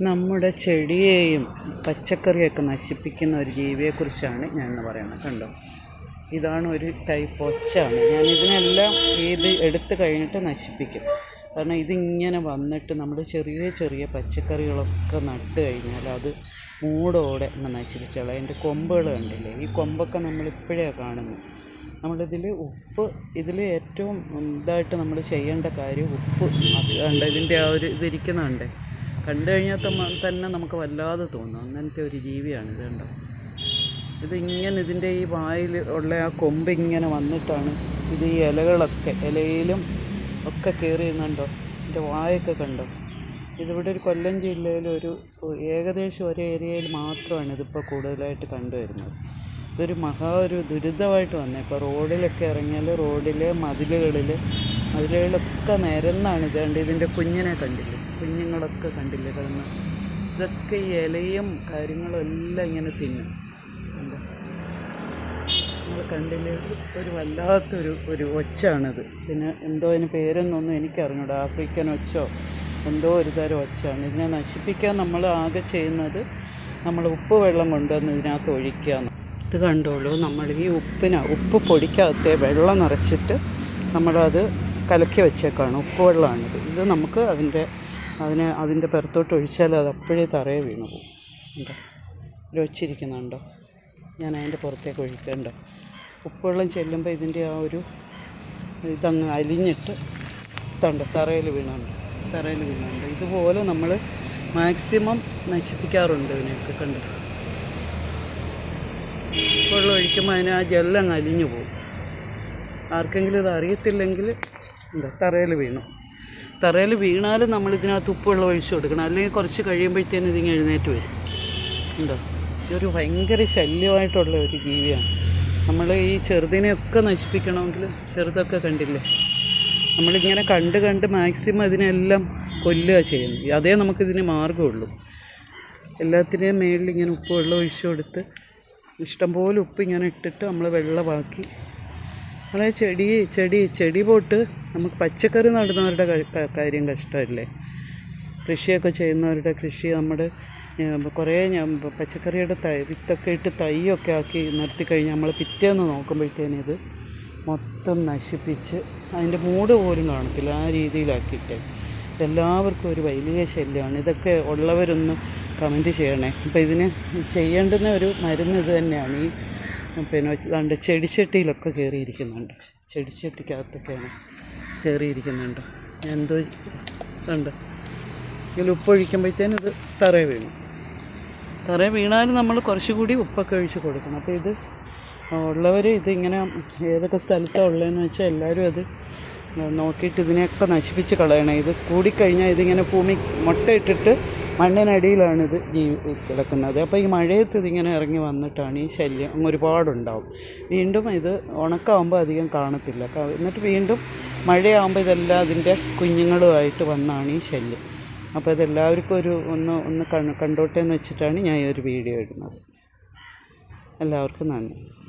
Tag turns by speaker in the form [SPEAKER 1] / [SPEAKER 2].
[SPEAKER 1] നമ്മുടെ ചെടിയെയും പച്ചക്കറിയൊക്കെ നശിപ്പിക്കുന്ന ഒരു ജീവിയെക്കുറിച്ചാണ് ഞാൻ ഇന്ന് പറയുന്നത്. കണ്ടോ? ഇതാണ് ഒരു ടൈപ്പ് ഒച്ചാണ് ഞാൻ ഇതിനെല്ലാം ഇത് എടുത്തു കഴിഞ്ഞിട്ട് നശിപ്പിക്കും. കാരണം ഇതിങ്ങനെ വന്നിട്ട് നമ്മൾ ചെറിയ ചെറിയ പച്ചക്കറികളൊക്കെ നട്ട് കഴിഞ്ഞാൽ അത് മൂടോടെ ഒന്ന് നശിപ്പിച്ചാൽ അതിന്റെ കൊമ്പുകൾ കണ്ടില്ലേ? ഈ കൊമ്പൊക്കെ നമ്മളിപ്പോഴേ കാണുന്നു. നമ്മളിതിൽ ഉപ്പ് ഇതിൽ ഏറ്റവും ഇതായിട്ട് നമ്മൾ ചെയ്യേണ്ട കാര്യം ഉപ്പ്. അത് കണ്ട? ഇതിന്റെ ആ ഒരു ഇതിരിക്കുന്നുണ്ട് കണ്ടു കഴിഞ്ഞാൽ തന്നെ നമുക്ക് വല്ലാതെ തോന്നും. അങ്ങനത്തെ ഒരു ജീവിയാണ് ഇത് കണ്ടോ? ഇതിങ്ങനെ ഇതിന്റെ ഈ വായിൽ ഉള്ള ആ കൊമ്പ് ഇങ്ങനെ വന്നിട്ടാണ് ഇത് ഈ ഇലകളൊക്കെ ഇലയിലും ഒക്കെ കയറി കണ്ടോ എന്റെ വായൊക്കെ കണ്ടോ? ഇതിവിടെ ഒരു കൊല്ലം ജില്ലയിൽ ഒരു ഏകദേശം ഒരു ഏരിയയിൽ മാത്രമാണ് ഇതിപ്പോൾ കൂടുതലായിട്ട് കണ്ടുവരുന്നത്. ഇതൊരു മഹാ ഒരു ദുരിതമായിട്ട് വന്നത് ഇപ്പോൾ റോഡിലൊക്കെ ഇറങ്ങിയാൽ റോഡിലെ മതിലുകളിൽ മതിലുകളിലൊക്കെ നിരന്നാണ് ഇത് കണ്ട് ഇതിന്റെ കുഞ്ഞിനെ കണ്ടില്ലേ? കുഞ്ഞുങ്ങളൊക്കെ കണ്ടില്ലേ കിടന്ന്? ഇതൊക്കെ ഇലയും കാര്യങ്ങളും എല്ലാം ഇങ്ങനെ തിന്നും. നമ്മൾ കണ്ടില്ലേ? ഒരു വല്ലാത്തൊരു ഒരു ഒച്ചാണിത്. പിന്നെ എന്തോ അതിന് പേരെന്നൊന്നും എനിക്കറിഞ്ഞൂടാ. ആഫ്രിക്കൻ ഒച്ചോ എന്തോ ഒരു തരം ഒച്ചാണ്. ഇതിനെ നശിപ്പിക്കാൻ നമ്മൾ ആകെ ചെയ്യുന്നത് നമ്മൾ ഉപ്പ് വെള്ളം കൊണ്ടുവന്ന് ഇതിനകത്ത് ഒഴിക്കുക ഇത് കണ്ടോളൂ നമ്മൾ ഈ ഉപ്പിന ഉപ്പ് പൊടിക്കകത്തെ വെള്ളം നിറച്ചിട്ട് നമ്മളത് കലക്കി വെച്ചേക്കാണ്. ഉപ്പ് വെള്ളമാണിത്. ഇത് നമുക്ക് അതിന്റെ അതിനെ അതിന്റെ പുറത്തോട്ട് ഒഴിച്ചാൽ അത് അപ്പോഴേ തറയെ വീണു പോകും. ഉണ്ടോ? ഒരു വെച്ചിരിക്കുന്നുണ്ടോ? ഞാൻ അതിന്റെ പുറത്തേക്ക് ഒഴിക്കണ്ടോ. ഉപ്പുവെള്ളം ചെല്ലുമ്പോൾ ഇതിന്റെ ആ ഒരു ഇതങ്ങ് അലിഞ്ഞിട്ട് തണ്ട് തറയിൽ വീണുണ്ട് തറയിൽ വീണുണ്ട്. ഇതുപോലെ നമ്മൾ മാക്സിമം നശിപ്പിക്കാറുണ്ട് ഇതിനെയൊക്കെ കണ്ട്. വെള്ളം ഒഴിക്കുമ്പോൾ അതിന് ആ ജെല്ലങ്ങ് അലിഞ്ഞു പോകും. ആർക്കെങ്കിലും ഇത് അറിയത്തില്ലെങ്കിൽ എന്താ തറയിൽ വീണു. തറയിൽ വീണാലും നമ്മൾ ഇതിനകത്ത് ഉപ്പുവെള്ളം ഒഴിച്ചു കൊടുക്കണം. അല്ലെങ്കിൽ കുറച്ച് കഴിയുമ്പോഴത്തേനും ഇതിങ്ങനെ എഴുന്നേറ്റ് വരും. എന്താ ഇതൊരു ഭയങ്കര ശല്യമായിട്ടുള്ള ഒരു ജീവിയാണ്. നമ്മൾ ഈ ചെറുതിനെയൊക്കെ നശിപ്പിക്കണമെങ്കിൽ ചെറുതൊക്കെ കണ്ടില്ലേ? നമ്മളിങ്ങനെ കണ്ട് കണ്ട് മാക്സിമം ഇതിനെല്ലാം കൊല്ലുക ചെയ്യുന്നത്. അതേ നമുക്കിതിന് മാർഗമുള്ളൂ. എല്ലാത്തിനെയും മേളിൽ ഇങ്ങനെ ഉപ്പ് വെള്ളം ഒഴിച്ചു കൊടുത്ത് ഇഷ്ടംപോലെ ഉപ്പ് ഇങ്ങനെ ഇട്ടിട്ട് നമ്മൾ വെള്ളമാക്കി അതായത് ചെടി ചെടി ചെടി പോട്ട് നമുക്ക് പച്ചക്കറി നടുന്നവരുടെ കാര്യം കഷ്ടമല്ലേ? കൃഷിയൊക്കെ ചെയ്യുന്നവരുടെ കൃഷി നമ്മുടെ കുറേ ഞാൻ പച്ചക്കറിയുടെ തൈ വിത്തൊക്കെ ഇട്ട് തൈയൊക്കെ ആക്കി നിർത്തി കഴിഞ്ഞാൽ നമ്മൾ പിറ്റേന്ന് നോക്കുമ്പോഴത്തേനും ഇത് മൊത്തം നശിപ്പിച്ച് അതിന്റെ മൂട് പോലും കാണത്തില്ല. ആ രീതിയിലാക്കിയിട്ട്. എല്ലാവർക്കും ഒരു വലിയ ശല്യമാണ്. ഇതൊക്കെ ഉള്ളവരൊന്ന് കമന്റ് ചെയ്യണേ. അപ്പോൾ ഇതിന് ചെയ്യേണ്ടുന്ന ഒരു മരുന്ന് ഇത് തന്നെയാണ്. ഈ പിന്നെ രണ്ട് ചെടിച്ചട്ടിയിലൊക്കെ കയറിയിരിക്കുന്നുണ്ട് ചെടിച്ചട്ടിക്കകത്തൊക്കെയാണ് കയറിയിരിക്കുന്നുണ്ട് എന്തോ ഉണ്ട് ഇതിൽ ഉപ്പൊഴിക്കുമ്പോഴത്തേനും ഇത് തറ വീണു. തറ വീണാലും നമ്മൾ കുറച്ചുകൂടി ഉപ്പൊക്കെ ഒഴിച്ച് കൊടുക്കണം. അപ്പോൾ ഇത് ഉള്ളവർ ഇതിങ്ങനെ ഏതൊക്കെ സ്ഥലത്താണ് ഉള്ളതെന്ന് വെച്ചാൽ എല്ലാവരും അത് നോക്കിയിട്ട് ഇതിനെയൊക്കെ നശിപ്പിച്ച് കളയണം. ഇത് കൂടിക്കഴിഞ്ഞാൽ ഇതിങ്ങനെ ഭൂമി മുട്ടയിട്ടിട്ട് മണ്ണിനടിയിലാണ് ഇത് ജീവി കിടക്കുന്നത്. അപ്പോൾ ഈ മഴയത്ത് ഇതിങ്ങനെ ഇറങ്ങി വന്നിട്ടാണ് ഈ ശല്യം അങ്ങ് ഒരുപാടുണ്ടാവും. വീണ്ടും ഇത് ഉണക്കാവുമ്പോൾ അധികം കാണത്തില്ല. എന്നിട്ട് വീണ്ടും മഴയാകുമ്പോൾ ഇതെല്ലാം അതിന്റെ കുഞ്ഞുങ്ങളുമായിട്ട് വന്നാണ് ഈ ശല്യം. അപ്പോൾ ഇതെല്ലാവർക്കും ഒരു ഒന്ന് ഒന്ന് കണ്ടോട്ടെ എന്ന് വെച്ചിട്ടാണ് ഞാൻ ഈ ഒരു വീഡിയോ ഇടുന്നത്. എല്ലാവർക്കും നന്ദി.